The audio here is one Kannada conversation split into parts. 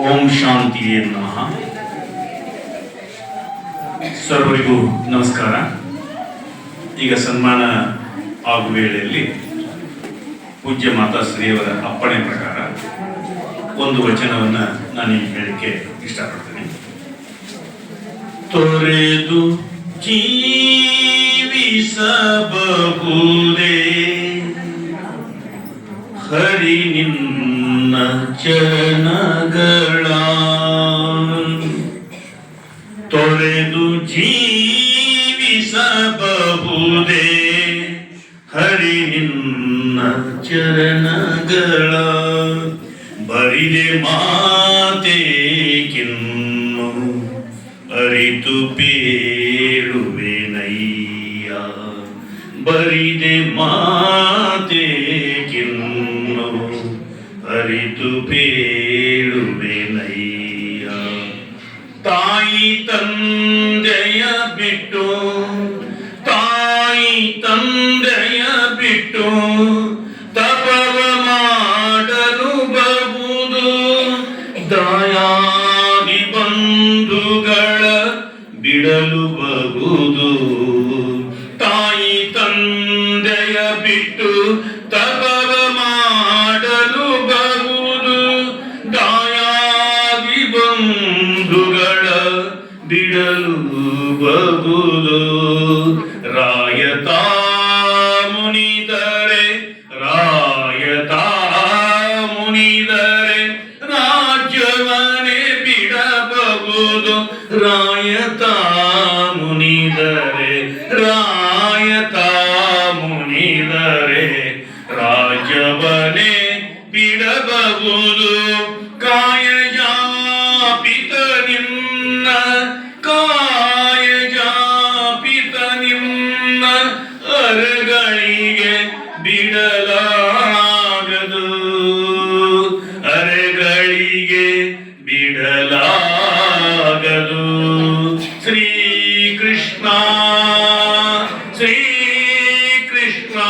ಓಂ ಶಾಂತಿ ನಮಃ. ಸರ್ವರಿಗೂ ನಮಸ್ಕಾರ. ಈಗ ಸನ್ಮಾನ ಆಗುವ ವೇಳೆಯಲ್ಲಿ ಪೂಜ್ಯ ಮಾತಾಶ್ರೀಯವರ ಅಪ್ಪಣೆ ಪ್ರಕಾರ ಒಂದು ವಚನವನ್ನ ನಾನು ಈ ಹೇಳಿಕೆ ಇಷ್ಟಪಡ್ತೀನಿ. ತೊರೆದು ಜೀವಿಸಬಹುದೇ. ಹರಿ ನಿನ್ನ ಚರಣಗಳ ತೊರೆದು ಜೀವಿಸಬಹುದೇ ಹರಿ ನಿನ್ನ ಚರಣಗಳ ಬರಿದೆ ಮಾತೆ ಕಿನ್ನು ಅರಿತು ಪೇಳುವೆನಯ್ಯ ಬರಿದೆ ಮಾತೆ ಕಿನ್ನು ಅರಿತು ಪೇಳುವೆನಯ್ಯ ತಾಯಿ ತಂದೆಯ ಬಿಟ್ಟು, ತಾಯಿ ತಂದೆಯ ಬಿಟ್ಟು ತಪವ ಮಾಡಲು ಬರುವುದು ದಯಾದಿ ಬಂಧುಗಳ ಬಿಡಲು ಬಹುದು ಬಹುದು ರಾಯತ ಮುನಿದರೆ ರಾಯತ ಮುನಿದರೆ ರಾಜ್ಯವನೇ ಬಿಡಬಹುದು ರಾಯತ ಮುನಿದರೆ ರಾಯತ ಮುನಿದರೆ ರಾಜ್ಯವನೇ ಬಿಡಬಹುದು ಕಾಯ ಜಾಪಿತ ನಿನ್ನ ಕಾಯ ಕೃಷ್ಣ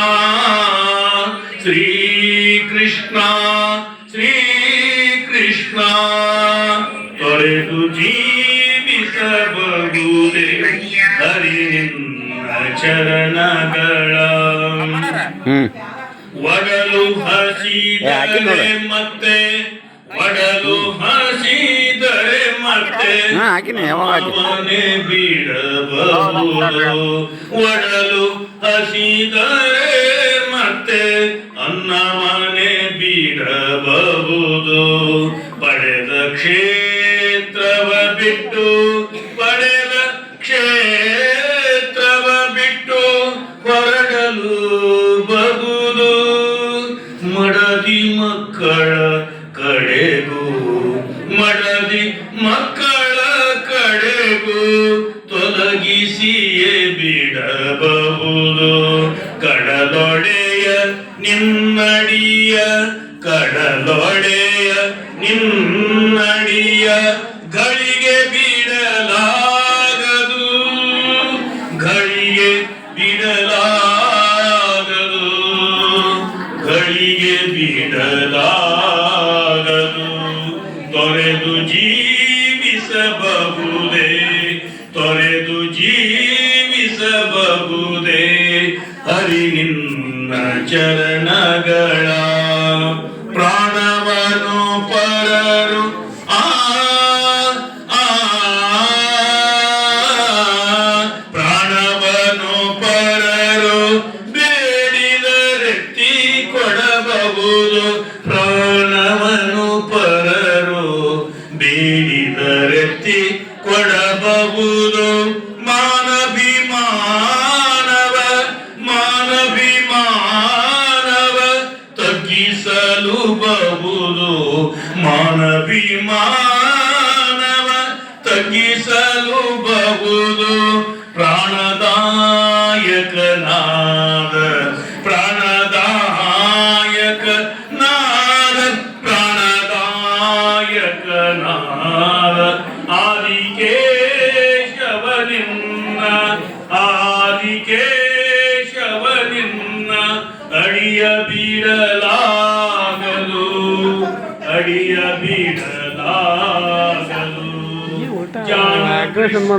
ಶ್ರೀ ಕೃಷ್ಣ ಶ್ರೀ ಕೃಷ್ಣ ತೊರೆದು ಜೀವಿಸಬಹುದೇ ಹರಿ ನಿನ್ನ ಚರಣಗಳ ಹ್ಮ್ ಒಡಲು ಹಾಕಿ ನೋಡು. ಹಸಿದರೆ ಮತ್ತೆ ಒಡಲು ಹಸಿದರೆ ಮತ್ತೆ ಹಾ, ಹಾಕಿನಿ, ಯಾವಾಗ ಹಾಕಿ? ಅವನೇ ಬಿಡಬಹುದು ಒಡಲು ಹಸಿದರೆ ಮತ್ತೆ ಮನೆ ಬಿಡಬಹುದು. ಪಡೆದ ಕ್ಷೇತ್ರವ ಬಿಟ್ಟು, ಪಡೆದ ಕ್ಷೇತ್ರವ ಬಿಟ್ಟು ಹೊರಡಲು ಬಹುದು ಮಡದಿ ಮಕ್ಕಳ ಕಡೆಗೂ, ಮಡದಿ ಮಕ್ಕಳ ಕಡೆಗೂ ತೊಲಗಿಸಿಯೇ ಬಿಡಬಹುದು. ಕಡಲೊಡೆಯ കടലോടെയ നിന്നടിയ കടലോടെയ നിന്നടിയ ಚರಣಗಳ ಪ್ರಾಣವನು ಪರರು. ಆ ಪ್ರಾಣವನು ಪರರು ಬೇಡಿದರೆತ್ತಿ ಕೊಡಬಹುದು. ಪ್ರಾಣವನು ಪರರು ಬೇಡಿದರೆತ್ತಿ ಕೊಡಬಹುದು. ಮಾನಭಿಮಾನವ ತಗ್ಗಿಸಲು ಬಹುದು ಮಾನಭಿಮಾನವ ತಗ್ಗಿಸಲು ಬಹುದು. ಪ್ರಾಣದಾಯಕನಾದ ಪ್ರಾಣದಾಯಕ ನಾದ ಪ್ರಾಣದಾಯಕನಾದ ಆದಿಕೇಶವನಿನ್ನ ಅಡಿಯ ಬೀಡಲಾಗಲು ಅಡಿಯ ಬೀಳಲಾಗಲು